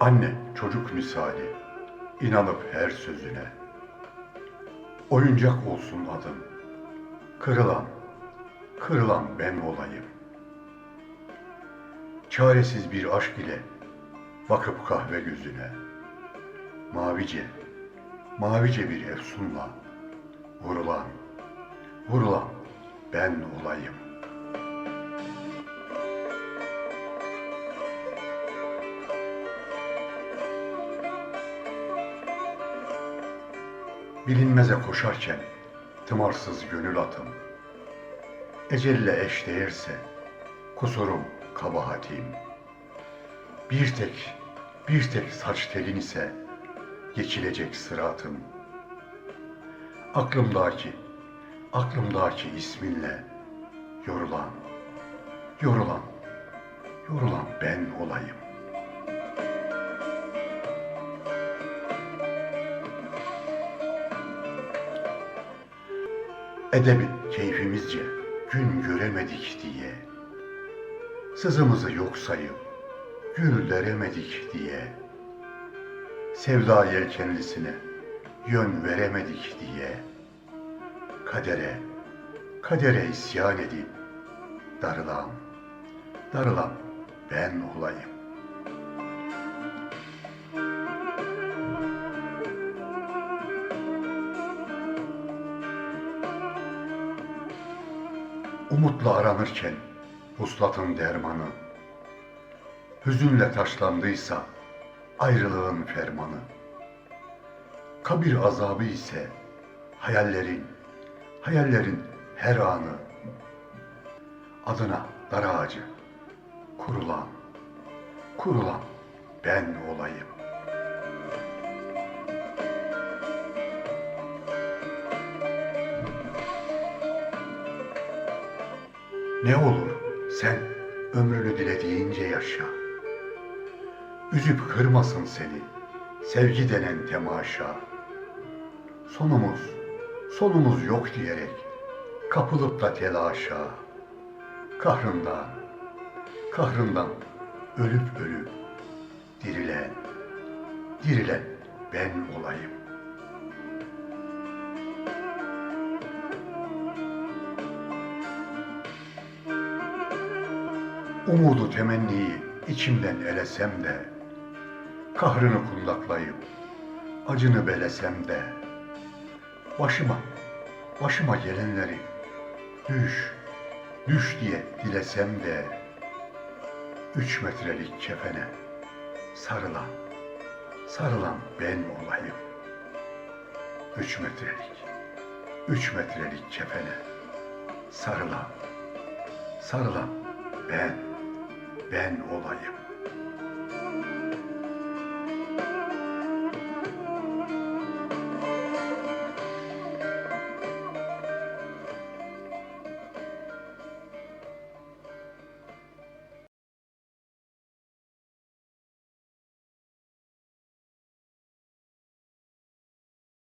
Anne çocuk misali, inanıp her sözüne. Oyuncak olsun adın, kırılan, kırılan ben olayım. Çaresiz bir aşk ile bakıp kahve gözüne. Mavice, mavice bir efsunla vurulan, vurulan ben olayım. Bilinmeze koşarken tımarsız gönül atım. Ecelle eş değerse kusurum kabahatim. Bir tek, bir tek saç telin ise geçilecek sıratım. Aklımdaki, aklımdaki isminle yorulan, yorulan, yorulan ben olayım. Edebi keyfimizce gün göremedik diye, sızımızı yok sayıp gül deremedik diye, sevda yelkenlisine yön veremedik diye, kadere, kadere isyan edip darılan, darılan ben olayım. Umutla aranırken vuslatın dermanı, hüzünle taşlandıysa ayrılığın fermanı, kabir azabı ise hayallerin, hayallerin her anı, adına dar ağacı, kurulan, kurulan ben olayım. Ne olur sen ömrünü dilediğince yaşa. Üzüp kırmasın seni sevgi denen temaşa. Sonumuz, sonumuz yok diyerek kapılıp da telaşa. Kahrından, kahrından ölüp ölüp dirilen, dirilen ben olayım. Umudu temenniyi içimden elesem de, kahrını kundaklayıp acını belesem de, başıma, başıma gelenleri düş, düş diye dilesem de, üç metrelik kefene sarılan, sarılan ben olayım. Üç metrelik, üç metrelik kefene sarılan, sarılan ben, ben olayım.